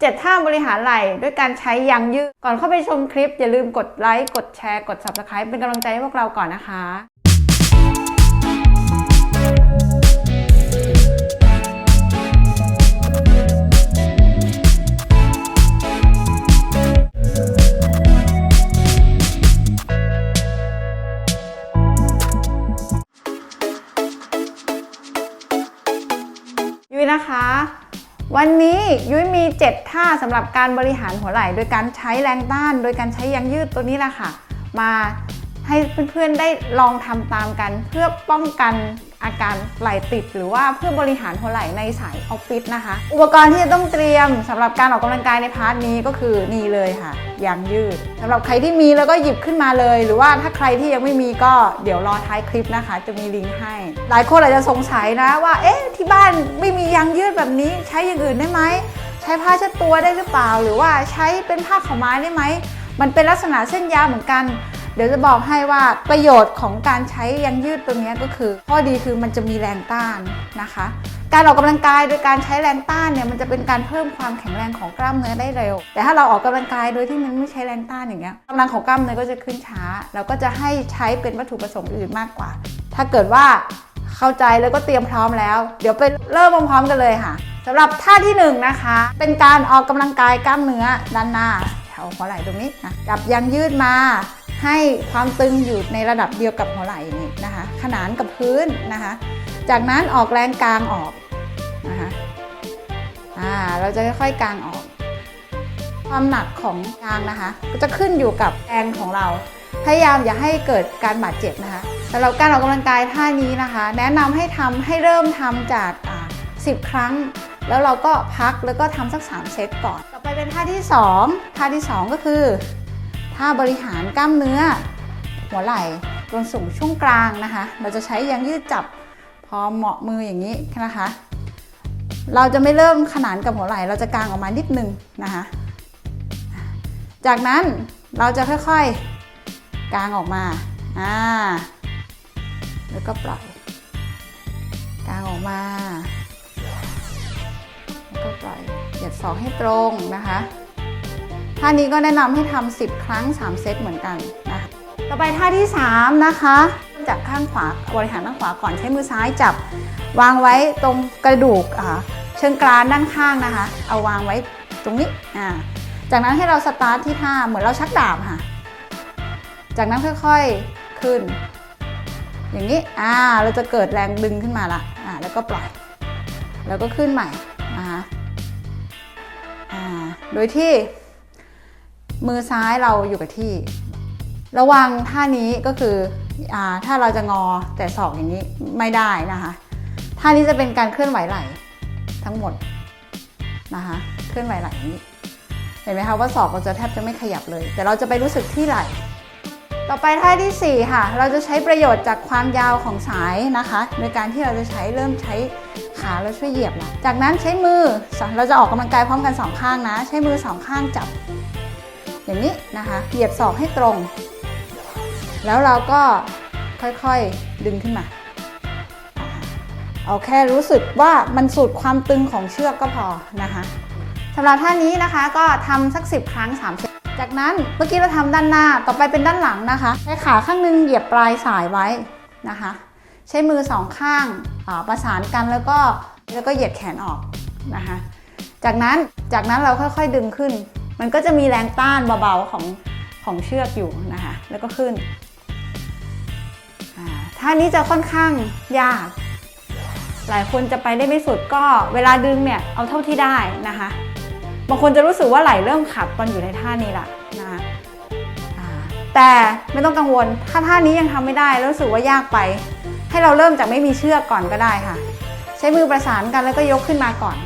7 ท่าบริหารไหล่ด้วยการใช้ยางยืด ก่อนเข้าไปชมคลิป อย่าลืมกดไลค์ กดแชร์ กด Subscribe เป็นกำลังใจให้พวกเราก่อนนะคะยุ้ยนะคะ วันนี้ยุ้ยมี 7 ท่าสำหรับการบริหารหัวไหล่ โดยการใช้แรงต้าน โดยการใช้ยางยืดตัวนี้แหละค่ะ มา ให้เพื่อนๆได้ลองทำตามกัน เพื่อป้องกันอาการไหลติด หรือว่าเพื่อบริหารหัวไหล่ในสายออฟฟิศนะคะ อุปกรณ์ที่จะต้องเตรียมสำหรับการออกกำลังกายในพาร์ทนี้ก็คือนี่เลยค่ะยางยืดสำหรับใครที่มีแล้วก็หยิบขึ้นมาเลย หรือว่าถ้าใครที่ยังไม่มีก็เดี๋ยวรอท้ายคลิปนะคะ จะมีลิงก์ให้ หลายคนอาจจะสงสัยนะว่า เอ๊ะที่บ้านไม่มียางยืดแบบนี้ ใช้อย่างอื่นได้ไหมใช้ผ้าเช็ดตัวได้หรือเปล่า หรือว่าใช้เป็นผ้าขาวม้าได้ไหมมันเป็นลักษณะเส้นยาวเหมือนกัน เดี๋ยวจะบอกให้ว่าประโยชน์ของการใช้ยางยืดตัวนี้ก็คือ ข้อดีคือมันจะมีแรงต้านนะคะ การออกกำลังกายโดยการใช้แรงต้านเนี่ยมันจะเป็นการเพิ่มความแข็งแรงของกล้ามเนื้อได้เร็ว แต่ถ้าเราออกกำลังกายโดยที่มันไม่ใช้แรงต้านอย่างเงี้ยกำลังของกล้ามเนื้อก็จะขึ้นช้า เราก็จะให้ใช้เป็นวัตถุประสงค์อื่นมากกว่า ถ้าเกิดว่าเข้าใจแล้วก็เตรียมพร้อมแล้ว เดี๋ยวไปเริ่มพร้อมกันเลยค่ะสำหรับท่าที่หนึ่งนะคะ เป็นการออกกำลังกายกล้ามเนื้อด้านหน้าแถวหัวไหล่ตรงนี้นะจับยางยืดมา ให้ความตึงอยู่ในระดับเดียวกับหัวไหล่นี่นะคะ ขนานกับพื้นนะคะ จากนั้นออกแรงกลางออกนะคะอ่าเราจะค่อยๆกลางออก ความหนักของกลางนะคะ ก็จะขึ้นอยู่กับแรงของเรา พยายามอย่าให้เกิดการบาดเจ็บนะคะสำหรับการออกกำลังกายท่านี้นะคะ แนะนำให้ทำให้เริ่มทำจาก10 ครั้ง แล้วเราก็พักแล้วก็ทำสัก 3 เซตก่อน ต่อไปเป็นท่าที่ 2 ท่าที่ 2 ก็คือ ท่าบริหารกล้ามเนื้อ หัวไหล่ตรงสูงช่วงกลางนะคะ เราจะใช้ยางยืดจับพอเหมาะมืออย่างนี้นะคะ เราจะไม่เริ่มขนานกับหัวไหล่ เราจะกางออกมานิดนึงนะคะ จากนั้นเราจะค่อยๆกางออกมา อ่า แล้วก็ปล่อย กางออกมา แล้วก็ปล่อย เหยียดศอกให้ตรงนะคะ ท่านี้ก็แนะนำให้ทำ10 ครั้ง 3 เซตเหมือนกันนะคะต่อไปท่าที่ 3 นะคะจากข้างขวาบริหารข้างขวาก่อนใช้มือซ้ายจับ วางไว้ตรงกระดูกเชิงกรานด้านข้างนะคะ เอาวางไว้ตรงนี้จากนั้นให้เราสตาร์ทที่ท่าเหมือนเราชักดาบค่ะ จากนั้นค่อยๆขึ้น อย่างนี้อ่าเราจะเกิดแรงดึงขึ้นมาละอ่าแล้วก็ปล่อย แล้วก็ขึ้นใหม่นะคะอ่าโดยที่ มือซ้ายเราอยู่กับที่ ระวังท่านี้ก็คืออถ้าเราจะงอแต่ศอกอย่างนี้ไม่ได้นะคะท่านี้จะเป็นการเคลื่อนไหวไหล่ทั้งหมดนะคะเคลื่อนไหวไหล่อย่างนี้ เห็นไหมคะว่าศอกเราจะแทบจะไม่ขยับเลย แต่เราจะไปรู้สึกที่ไหล่ต่อไปท่าที่ 4 ค่ะ เราจะใช้ประโยชน์จากความยาวของสายนะคะ โดยการที่เราจะใช้เริ่มใช้ขาแล้วช่วยเหยียบละจากนั้นใช้มือ เราจะออกกำลังกายพร้อมกันสองข้างนะ ใช้มือสองข้างจับ อย่างนี้นะคะเหยียบศอกให้ตรง แล้วเราก็ค่อยๆดึงขึ้นมา เอาแค่รู้สึกว่ามันสุดความตึงของเชือกก็พอนะคะสำหรับท่านี้นะคะก็ทำสัก 10 ครั้ง3เซตจากนั้นเมื่อกี้เราทำด้านหน้าต่อไปเป็นด้านหลังนะคะใช้ขาข้างหนึงเหยียบปลายสายไว้นะคะ ใช้มือสองข้างาประสานกันแล้วก็แล้วก็เหยียดแขนออกนะคะ จากนั้นจากนั้นเราค่อยๆดึงขึ้น มันก็จะมีแรงต้านเบาๆของของเชือกอยู่นะคะ แล้วก็ขึ้นท่านี้จะค่อนข้างยาก หลายคนจะไปได้ไม่สุดก็เวลาดึงเนี่ยเอาเท่าที่ได้นะคะ บางคนจะรู้สึกว่าไหลเริ่มขัดตอนอยู่ในท่านี้ละนะคะแต่ไม่ต้องกังวล ถ้าท่านี้ยังทำไม่ได้รู้สึกว่ายากไป ให้เราเริ่มจากไม่มีเชือกก่อนก็ได้ค่ะ ใช้มือประสานกันแล้วก็ยกขึ้นมาก่อน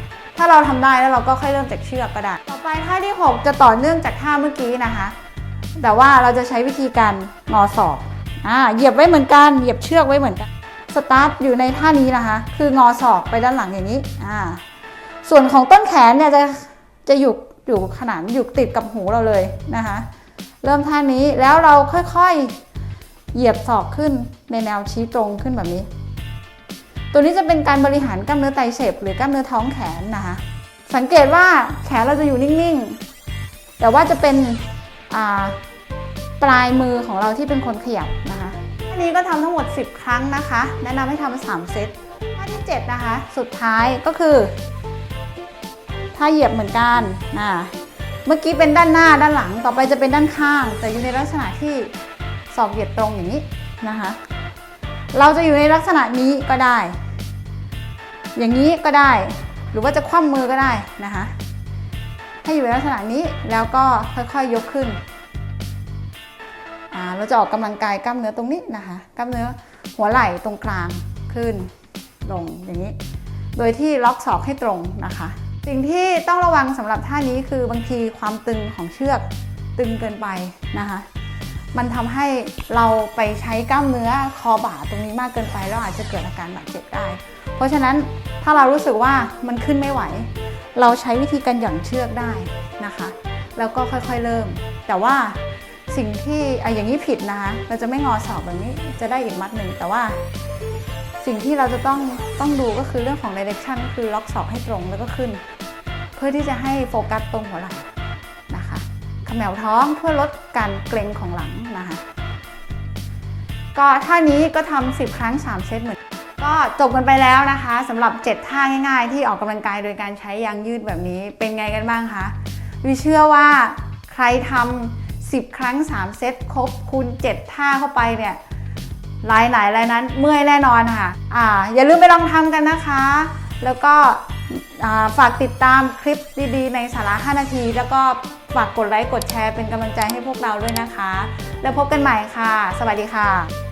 ถ้าเราทำได้แล้วเราก็ค่อยเริ่มจากเชือกก็ได้ ต่อไปท่าที่ 6 จะต่อเนื่องจากท่าเมื่อกี้นะคะ แต่ว่าเราจะใช้วิธีการงอศอกอ่าเหยียบไว้เหมือนกัน เหยียบเชือกไว้เหมือนกัน สตาร์ทอยู่ในท่านี้นะคะ คืองอศอกไปด้านหลังอย่างนี้อ่าส่วนของต้นแขนเนี่ยจะจะอยู่อยู่ขนานอยู่ติดกับหูเราเลยนะคะ เริ่มท่านี้แล้วเราค่อยๆ เหยียบศอกขึ้นในแนวชี้ตรงขึ้นแบบนี้ ตัวนี้จะเป็นการบริหารกล้ามเนื้อไตเสพหรือกล้ามเนื้อท้องแขนนะคะ สังเกตว่าแขนเราจะอยู่นิ่งๆ แต่ว่าจะเป็นปลายมือของเราที่เป็นคนขยับนะคะท่านี้ก็ทำทั้งหมด 10 ครั้งนะคะ แนะนำให้ทำ3เซตท่าที่ 7 นะคะ สุดท้ายก็คือท่าเหยียบเหมือนกันนะเมื่อกี้เป็นด้านหน้าด้านหลังต่อไปจะเป็นด้านข้าง แต่อยู่ในลักษณะที่ศอกเหยียดตรงอย่างนี้นะคะ เราจะอยู่ในลักษณะนี้ก็ได้ อย่างนี้ก็ได้ หรือว่าจะคว่ำมือก็ได้นะคะให้อยู่ในลักษณะนี้แล้วก็ค่อยๆยกขึ้นเราจะออกกำลังกายกล้ามเนื้อตรงนี้นะคะกล้ามเนื้อหัวไหล่ตรงกลางขึ้นลงอย่างนี้ โดยที่ล็อกศอกให้ตรงนะคะ สิ่งที่ต้องระวังสำหรับท่านี้คือบางทีความตึงของเชือกตึงเกินไปนะคะ มันทำให้เราไปใช้กล้ามเนื้อคอบ่าตรงนี้มากเกินไปแล้วอาจจะเกิดอาการบาดเจ็บได้ เพราะฉะนั้นถ้าเรารู้สึกว่ามันขึ้นไม่ไหว เราใช้วิธีการหย่อนเชือกได้นะคะ แล้วก็ค่อยๆเริ่ม แต่ว่าสิ่งที่ออย่างนี้ผิดนะคะเราจะไม่งอศอกแบบนี้จะได้อีกมัดหนึ่งแต่ว่า สิ่งที่เราจะต้องต้องดูก็คือเรื่องของ direction ก็คือล็อกศอกให้ตรงแล้วก็ขึ้น เพื่อที่จะให้โฟกัสตรงหัวไหล่ ขมวท้องเพื่อลดการเกร็งของหลังนะคะ ก็ท่านี้ก็ทำ10 ครั้ง 3 เซตเหมือนก็จบกันไปแล้วนะคะสำหรับ 7 ท่าง่ายๆ ที่ออกกำลังกายโดยการใช้ยางยืดแบบนี้เป็นไงกันบ้างคะวิเชื่อว่าใครทำ10 ครั้ง 3 เซตครบคูณ 7 ท่าเข้าไปเนี่ยรายไหนรายนั้นเมื่อยแน่นอนค่ะอ่าอย่าลืมไปลองทำกันนะคะ แล้วก็ ฝากติดตามคลิปดีๆ ในสาระ 5 นาที แล้วก็ฝากกดไลค์กดแชร์เป็นกำลังใจให้พวกเราด้วยนะคะ แล้วพบกันใหม่ค่ะ สวัสดีค่ะ